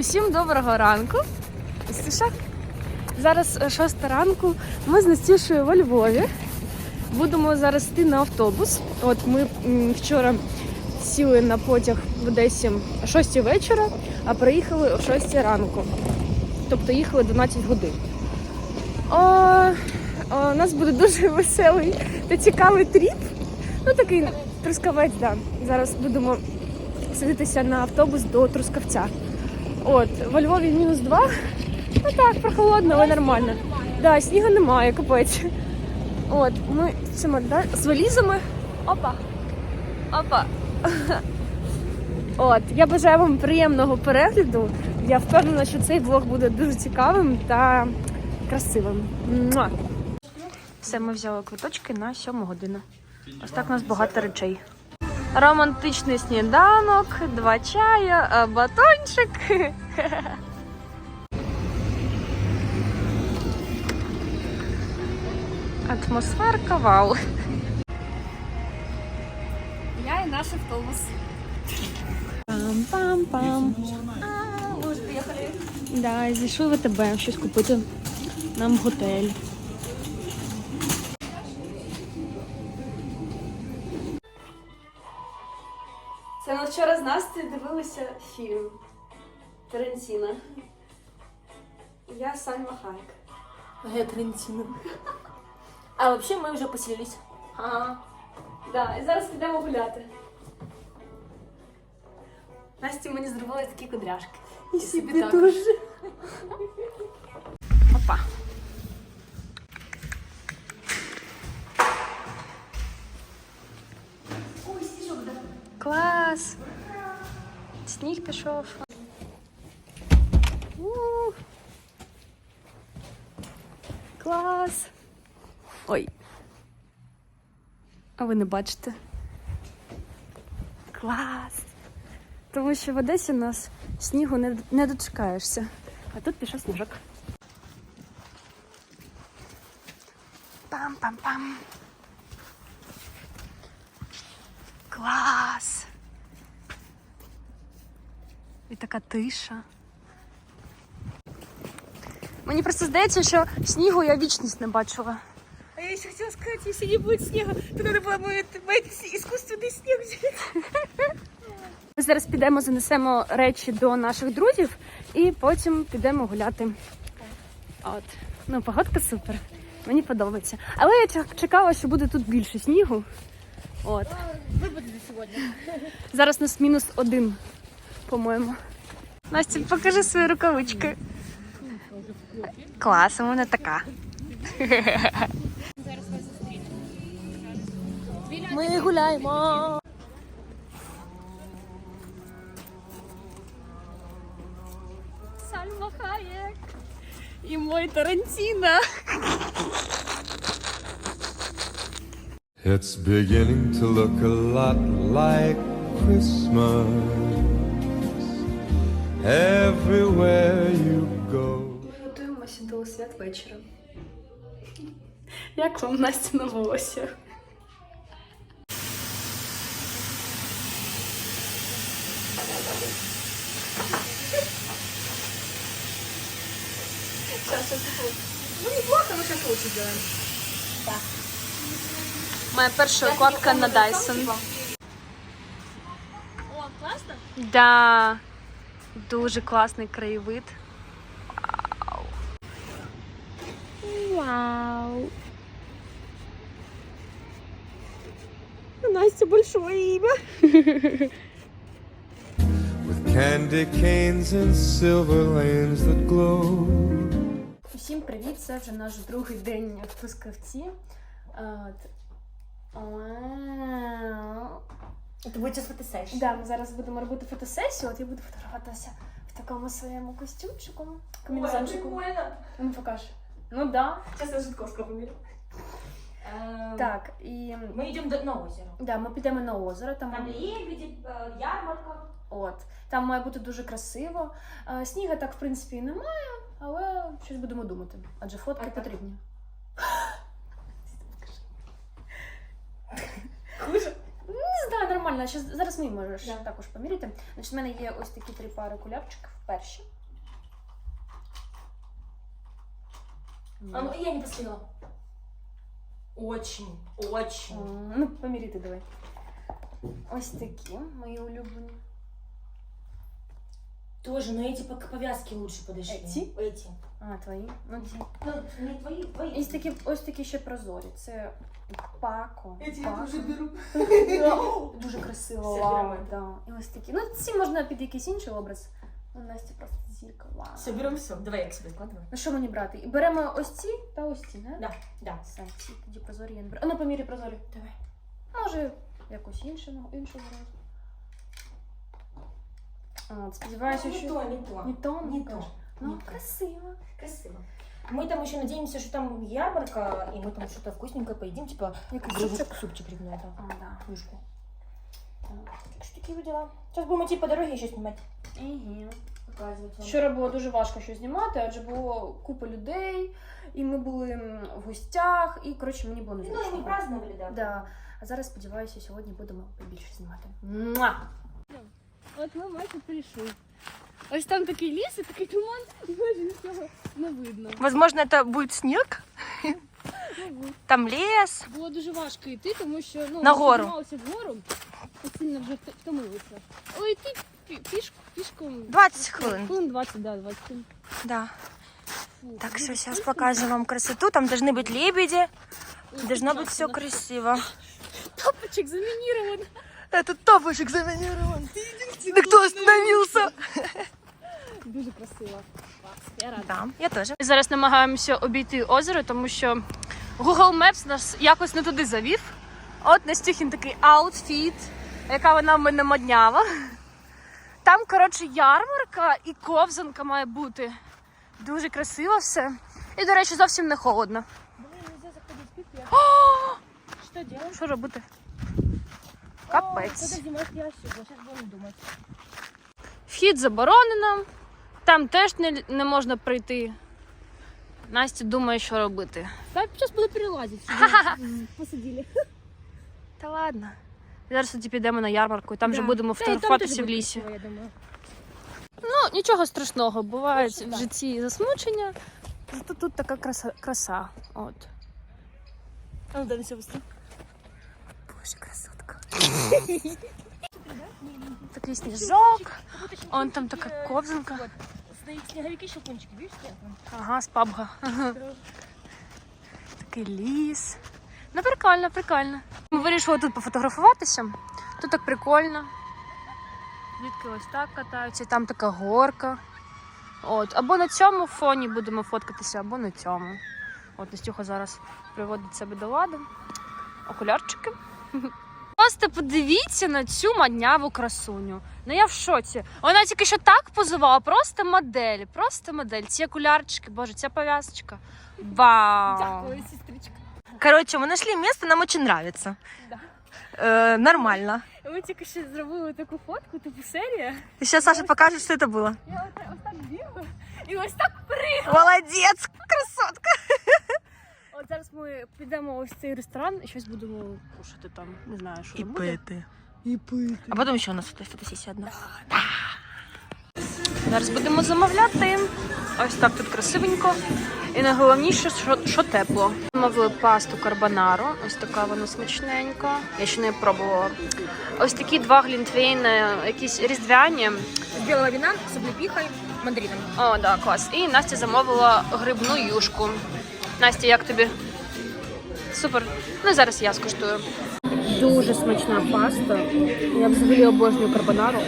Усім доброго ранку. Зараз е, шоста ранку. Ми з Настюшею во Львові. Будемо зараз йти на автобус. От ми вчора сіли на потяг в Одесі о 6 вечора, а приїхали о 6 ранку. Тобто їхали 12 годин. О, о, у нас буде дуже веселий та цікавий тріп. Ну такий трускавець, да. Зараз будемо садитися на автобус до Трускавця. От, во Львові мінус 2. Ну так, прохолодно, але нормально. Да, снігу немає, капець. От, ми цими, да, з валізами. Опа. Опа. От, я бажаю вам приємного перегляду. Я впевнена, що цей влог буде дуже цікавим та красивим. Муа. Все, ми взяли квиточки на 7 годину. Ось так у нас багато речей. Романтичний сніданок, два чая, батончик. Атмосферка вау. Я і наш автобус. Пам-пам-пам. А, Ми вже приїхали. Да, зійшли в АТБ щось купити нам в готель. Вчора з Настю дивилися фільм Тарантіно. Я Сальма Хайек. Я Тарантино. А вообще мы уже поселились. Ага. Да, і зараз підемо гуляти. Насті мені зробили такі кудряшки. І собі також. Опа. Клас! Сніг пішов. У. Клас! Ой. А ви не бачите? Клас! Тому що в Одесі у нас снігу не, не дочекаєшся. А тут пішов сніжок. Пам-пам-пам. Клас! І така тиша. Мені просто здається, що снігу я вічність не бачила. А я еще хотела сказать, если не будет снега, то надо было мой, мой искусственный снег взять. Ми зараз підемо, занесемо речі до наших друзів і потім підемо гуляти. От. Ну, погодка супер. Мені подобається. Але я чек- чекала, що буде тут більше снігу. От. Выпадет сегодня. Зараз у нас мінус один, по-моєму. Настя, покажи свої рукавички. Клас, у мене така. Ми гуляємо. Сальма Хаєк. І мой Тарантіно. It's beginning to look a lot like Christmas Everywhere you go. Ми готуємося до святвечора. Як вам Настя на волосся? Ну, неплохо, мы сейчас лучше делаем. Моя перша укладка на Dyson. О, классно? Да, дуже класний краєвид. Вау. Вау. Настя большое имя. With candy canes and silver lanes that glow. Усім привіт! Це вже наш другий день в Трускавці. От. Вау. Это будет сейчас фотосессия. Да, ми зараз будемо робити фотосесію. От я буду фотографуватися в такому своєму костюмчику. Комбінезончику. Ну покаж. Ну да. Сейчас я жидковского померю. Так, і Мы идем до, на озеро. да, ми підемо на озеро. Там, Там лебеди, э, ярмарка. от, там має бути дуже красиво. Е, Сніга так, в принципі, і немає, але щось будемо думати. Адже фотки А так? потрібні. Нормально, ще зараз мій можеш Да. також поміряти. Значить, в мене є ось такі три пари кулябчиків. Перші. А ну я не посмотрела. Очень, очень. Ну, поміряти давай. Ось такі мої улюблені. Тоже, но эти по повязке лучше подошли. Эти? Эти. А, твої? Ну, ці. Ну, не твои, твои. Ось такі, ось такі ще прозорі. Це пако. Эти пако. я тоже беру. Дуже красиво. Все, Вау, беремо. да. І ось такі. Ну, ці можна під якийсь інший образ. Ну, Настя просто зірка. Вау. Все, берем все. Давай я к себе складываю. Ну що мені брати? І беремо ось ці та ось ці, не? Да, да. Все, ці тоді прозорі я не беру. А ну помірі прозорі. Давай. Може, якось інше, ну, іншу зразу. От, сподіваюся, не що... то, не то. Не то, Не кажеш? то. Ну, не то. красиво. Красиво. Мы там еще надеемся, что там ярмарка, и мы там что-то вкусненькое поедим, типа Якийсь гриб- супчик. супчик грибной, да. А, да. Юшку. Так что такие вот дела. Сейчас будем идти по дороге еще снимать. Угу. Показывать вам. Вчора було дуже важко щось знімати, адже було купа людей, і ми були м, в гостях, і коротше мені було Ну, и незручно. мы праздновали, да. Да. А зараз сподіваюся, сьогодні будемо побільше знімати. Муа! От ми майже прийшли. Ось там такий ліс і такий туман, і майже нічого не видно. Возможно, это будет снег. Там лес. Було дуже важко йти, тому що ну, На ми гору. піднімалися вгору, і сильно вже вт- втомилися. Ой, йти пі- пішку, пішком. 20 хвилин. Хвилин 20, да, 20 хвилин. Да. Фу, Так, дуже все, сейчас вкусно. покажем вам красоту. Там должны быть лебеди. Ой, Должно быть прекрасно. все красиво. Тапочек заминирован. Этот тапочек заминирован. Да кто остановился? Дуже красиво. Я рада. Да, я тоже. Ми зараз намагаємося обійти озеро, тому що Google Maps нас якось не туди завів. От Настюхін такий аутфіт, яка вона в мене моднява. Там, коротше, ярмарка і ковзанка має бути. Дуже красиво все. І, до речі, зовсім не холодно. О! Что делать? Що робити? Капець. Вхід заборонено, там теж не, не можна прийти. Настя думає, що робити. Да, сейчас буду перелазить. Посадили. Та ладно. Зараз тоді підемо на ярмарку і там вже будемо фотографуватися в лісі. я думаю. Ну, нічого страшного, бувають в житті засмучення. Зато тут така краса. краса. От. А ну, дай быстрее. Боже, красотка. Такий сніжок. Он там така ковзанка. Снеговики щелкунчики, видишь? Ага, з пабга. Такий ліс. Ну, прикольно, прикольно. Ми вирішили тут пофотографуватися. Тут так прикольно. Дітки ось так катаються, там така горка. От. Або на цьому фоні будемо фоткатися, або на цьому. От Настюха зараз приводить себе до лади. Окулярчики. Просто подивіться на цю мадняву красуню. Ну я в шоці. Вона тільки що так позувала, просто модель, просто модель. Ці окулярчики, боже, ця пов'язочка. Вау! Дякую, сестричка. Короче, мы нашли место, нам очень нравится. Да. Э, нормально. Ми тільки що зробили таку фотку, типу серія. Сейчас Саша покажет, что это было. Я ось, ось так бігла і ось так Молодец, красотка. От зараз ми підемо ось в цей ресторан і щось будемо кушати там. Не знаю, що там буде. пыты. И пыты. А потом еще у нас тут фотосессия одна. Зараз будемо замовляти. Ось так тут красивенько. І найголовніше, що, що тепло. Замовили пасту карбонару. Ось така вона смачненька. Я ще не пробувала. Ось такі два глінтвейни, якісь різдвяні. С белого вина с облепихой, мандарином. О, да, клас. І Настя замовила грибну юшку. Настя, як тобі? Супер. Ну і зараз я скуштую. Дуже смачна паста. Я взагалі обожнюю карбонару.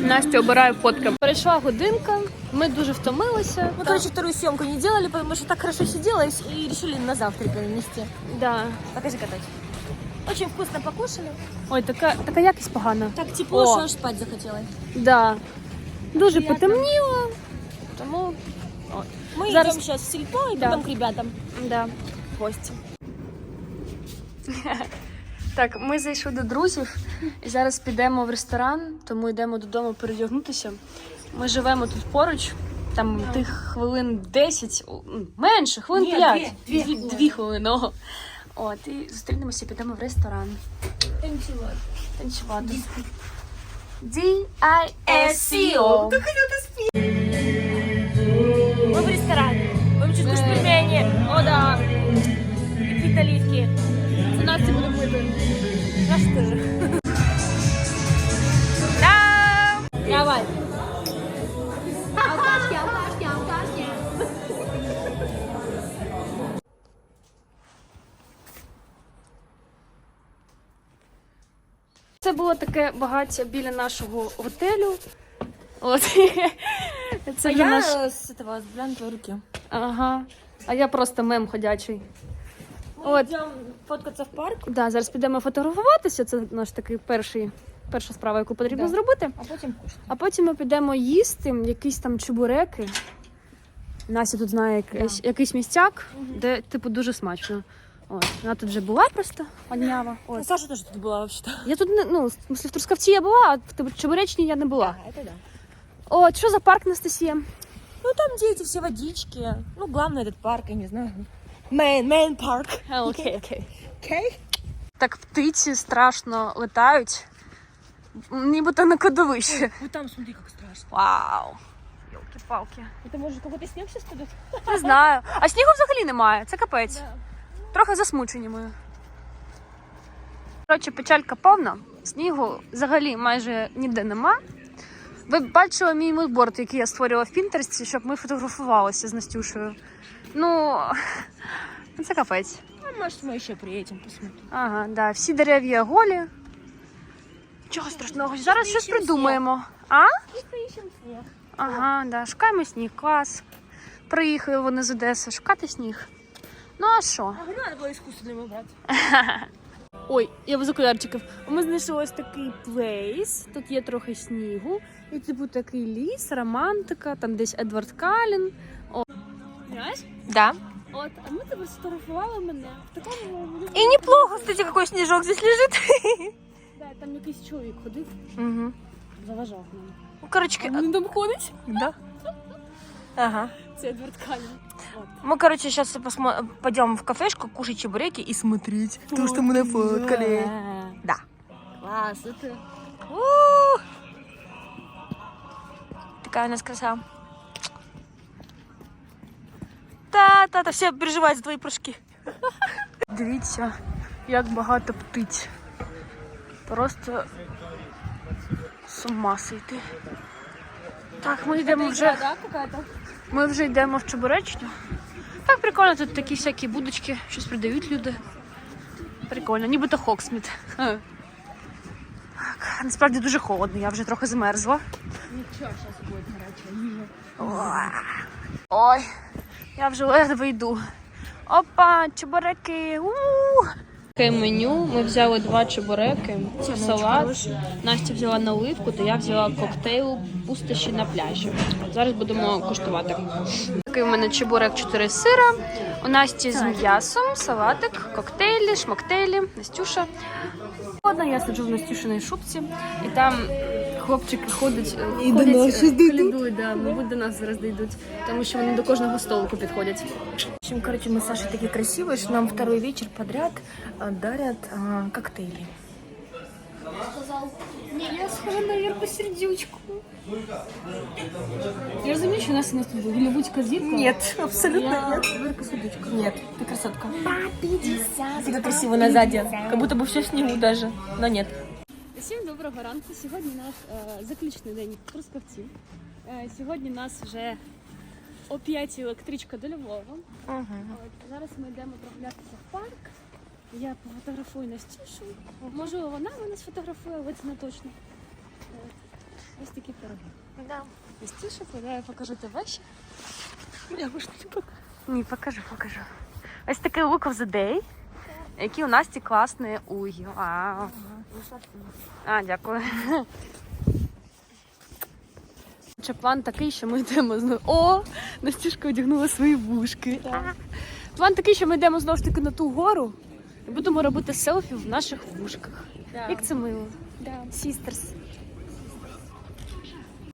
Настя обирає фотки. Перейшла годинка, ми дуже втомилися. Мы, короче, вторую съемку не делали, потому что так хорошо сиделось и решили на завтра перенести. Да. Покажи катать. Очень вкусно покушали. Ой, така, така якість погана. Так тепло, О. что аж спать захотелось. Да. Дуже Приятно. потемніло. Тому Мы Зараз- идем сейчас в сельпо и Да. потом к ребятам. Да, гості. Так, ми зайшли до друзів і зараз підемо в ресторан, тому йдемо додому передягнутися. Ми живемо тут поруч, там тих хвилин 10, менше, хвилин Ні, 5. дві, дві дві, хвилини. дві хвилини. о. От, і зустрінемося, підемо в ресторан. Танцювати. Танцювати. D-I-S-C-O. Мы в ресторане. Будем чуть кушать пельмени. О, да. Какие-то оливки. Це Настя буде пити. Наш теж. Давай. Це було таке багаття біля нашого готелю. От. Це для наш... с этого, с бриллиантовой руки. Ага. А я просто мем ходячий. От. Идем фоткаться в парк, Да, зараз підемо фотографуватися. Це наш такий перший, перша справа, яку потрібно Да. зробити. а потім кушать. А потім ми підемо їсти якісь там чебуреки. Настя тут знає якийсь, якийсь місцяк, де типу дуже смачно. От. Вона тут вже була просто однява. От. Саша тоже тут была вообще-то. Я тут не ну, в смысле, в Трускавці я була, а в Тиб- Чебуречній я не була. это да. От, що за парк, Анастасія? Ну там где эти все водички. Ну главное этот парк, я не знаю. Мейн, мейн парк. Окей, окей. Окей. Так птиці страшно летають. Нібито на кладовище. Вот там смотри, как страшно. Вау! Йолки-палки. Это может какой-то снег сейчас падет? Не знаю. А снігу взагалі немає. Це капець. Трохи засмучені ми. Коротше, печалька повна. Снігу взагалі майже ніде нема. Ви бачили мій мудборд, який я створювала в Пінтерсті, щоб ми фотографувалися з Настюшею. Ну, це капець. А может мы еще приедем, посмотрим. Ага, да. Всі дерев'я голі. Чого страшного? Зараз щось придумаємо. А? Ищем снег. Ага, да. Шукаємо сніг, клас. Приїхали вони з Одеси шукати сніг. Ну а що? А говорю, надо было искусственный выбрать. Ой, я без окулярчиків. Ми знайшли ось такий плейс. Тут є трохи снігу. І типу такий ліс, романтика, там десь Едвард Калін. Знаешь? Да. От, а ми тебе сфотографували мене в такому И неплохо, кстати, какой снежок здесь лежит. Да, там якийсь чоловік ходив, Угу. заважав мені. Ну, короче, Він там ходить? да. Ага. Це Едвард Калін. Мы, короче, сейчас посмо... пойдем в кафешку кушать чебуреки и смотреть то, что мы нафоткали. Да. Клас, це У! Такая у нас краса. Та-та-та, все переживають за твої прыжки. Дивіться, як багато птиць. Просто з ума сойти. Так, ми йдемо вже. Ми вже йдемо в Чебуречню. Так прикольно, тут такі всякі будочки, щось продають люди. Прикольно, нібито Хоксміт. Так, насправді дуже холодно, я вже трохи замерзла. Нічого, зараз буде гаряче. Ой, я вже ледве йду. Опа, чебуреки. у Таке меню. Ми взяли два чебуреки, салат. Настя взяла наливку, то я взяла коктейл пустощі на пляжі. Зараз будемо куштувати. Такий у мене чебурек 4 сира. У Насті з м'ясом, салатик, коктейлі, шмоктейлі, Настюша. Одна я сиджу в Настюшиній шубці, і там хлопчики ходять, і ходять, до нас колядують, да, мабуть, до нас зараз дійдуть, тому що вони до кожного столику підходять. В общем, короче, мы с Сашей такие красивые, что нам второй вечер подряд а, дарят а, коктейли. Я схожу на Вірку сердючку. Я розумію, що у нас у нас тут голівудська зірка. Нет, абсолютно Я нет. Вірка сердючка. Нет. Ти красотка. Всегда красиво на заде. Как будто бы все в снегу даже. Но нет. Всім доброго ранку. Сьогодні наш е, заключний день в Е, сьогодні нас вже о 5 електричка до Львова. От, зараз ми йдемо прогулятися в парк. Я пофотографую Настюшу. Можливо, вона мене сфотографує, але це не точно. От. Ось такі пироги. Да. Настюша, тоді я покажу тебе ще. Я может, не покажу. Ні, покажу, покажу. Ось такий look of the day, який у Насті класний угі. Вау. А, дякую. Чи план такий, що ми йдемо знову. О! Настюшка одягнула свої вушки. План такий, що ми йдемо знову ж таки на ту гору і будемо робити селфі в наших вушках. Як це мило. Да. Sisters.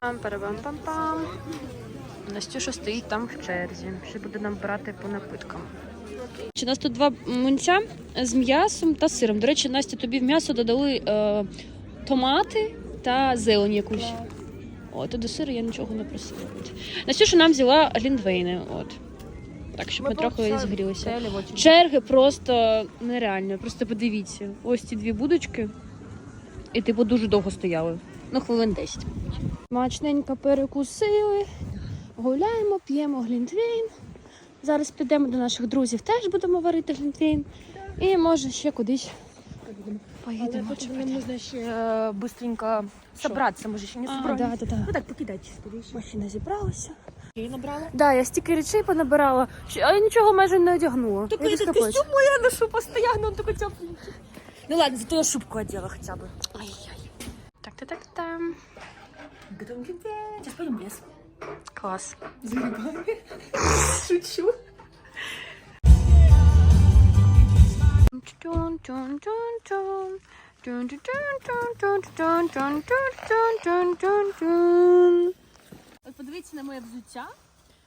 пам парабам пам пам Настюша стоїть там в черзі. Ще буде нам брати по напиткам. У нас тут два мунця з м'ясом та сиром. До речі, Настя, тобі в м'ясо додали е, томати та зелень якусь. От, а до сиру я нічого не просила. Настюша нам взяла глінтвейни. От. Так, щоб ми трохи зігрілися. Черги просто нереально. Просто подивіться. Ось ці дві будочки. І типу дуже довго стояли. Ну, хвилин 10. Смачненько перекусили. Гуляємо, п'ємо глінтвейн. Зараз підемо до наших друзів, теж будемо варити глінтвейн. І може ще кудись поїдемо. чи Нам нужно ще е, быстренько собраться, ми ж ще не А, собрались. да, да, да. Ну так, покидайте чотири ще. Машина зібралася. Я набрала. Да, я стільки речей понабирала, що а я нічого майже не одягнула. Только Я без этот капець. костюм мой я ношу постоянно, он такой тепленький. Ну ладно, зато я шубку одела хотя бы. Ай-яй. Так, так, так, там. Готовим к день. Сейчас пойдем в лес. Клас. Шучу. От подивіться на моє взуття.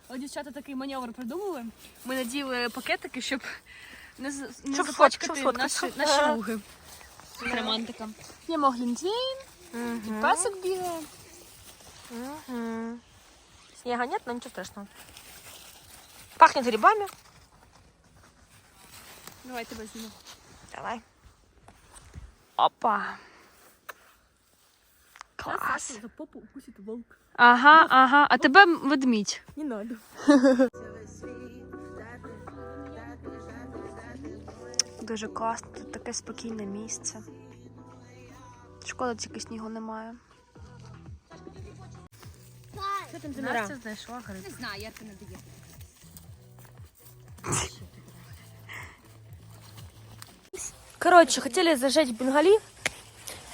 От дівчата такий маневр придумали. Ми наділи пакетики, щоб не, з- не Щоб запачкати щоб наші, сфоткати. наші Ага. луги. Романтика. П'ємо глінтвейн, песик бігає. Снега нет, но ничего страшного. Пахнет грибами. Давай тебе зніму. Давай. Опа. Клас. За попу укусит волк. Ага, ага. А тебе ведмідь. Не надо. Дуже класно, тут таке спокійне місце. Шкода, тільки снігу немає. Что там ты Настя знайшла гриб. Не знаю, як ти не дає. Короче, хотели зажечь бенгали,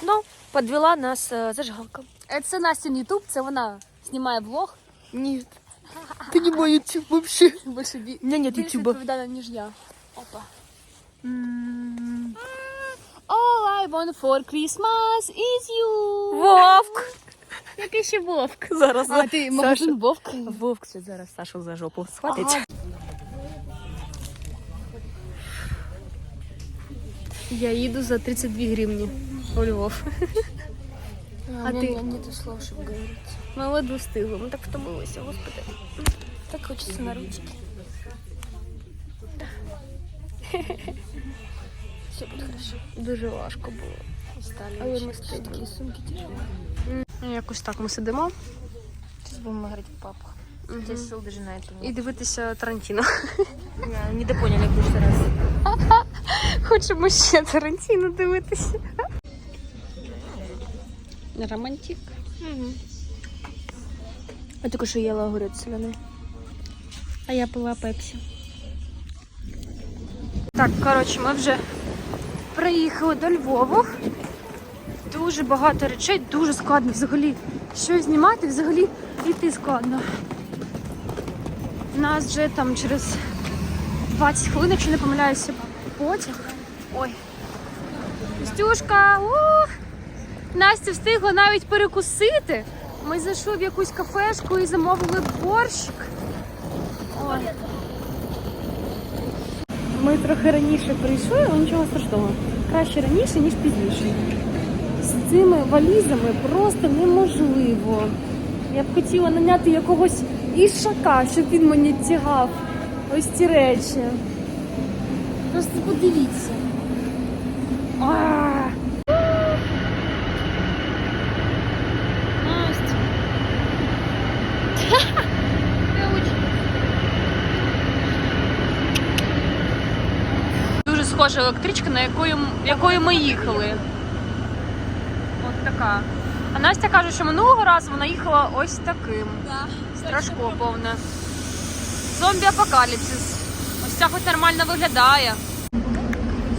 но подвела нас э, зажигалка. Е, Це Настін Ютуб, це вона знімає влог. Нет. Ты не мой YouTube вообще. Більше бі... У меня нет більш YouTube. відповідальна, ніж я. Опа. All I want for Christmas is you. Вовк. Який ще вовк? Зараз. А, ти магазин вовк? Вовк ще зараз Сашу за жопу схватить. Я їду за 32 гривні у Львов. А ти? нету слов, чтобы говорить. Ми ледве встигли, ми так втомилися, господи. Так хочется на ручки. Все будет хорошо. Дуже важко було. Але мы такие сумки тяжелые. Ну, Якось так ми сидимо Сейчас будем играть в папу. Здесь сил даже на это і нет. дивитися Тарантіно. Не, не допоняли в прошлый раз. Хочемо ще Тарантіно дивитися. Романтик. Я только что ела огурец соленый. А я пила пепсі. Так, коротше, ми вже приїхали до Львова. Дуже багато речей, дуже складно взагалі. Що знімати, взагалі йти складно. У нас вже там через 20 хвилин, якщо не помиляюся, потяг. Ой. Настюшка, ух! Настя встигла навіть перекусити. Ми зайшли в якусь кафешку і замовили борщик. Ой. Ми трохи раніше прийшли, але нічого страшного. Краще раніше, ніж пізніше. З цими валізами просто неможливо. Я б хотіла наняти якогось ішака, щоб він мені тягав ось ці речі. Просто подивіться. А! Настя. Дуже схожа електричка, на якою, якою ми їхали. Така. А Настя каже, що минулого разу вона їхала ось таким. Страшко повне. Зомбі-апокаліпсис. Ось ця хоч нормально виглядає.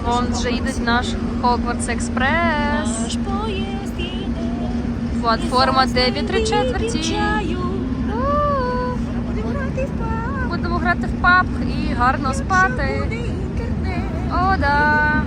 Вон вже їде наш Хогвартс Експрес. поезд едет. Платформа 9 3 четверті. Будемо грати в паб і гарно спати. О, да.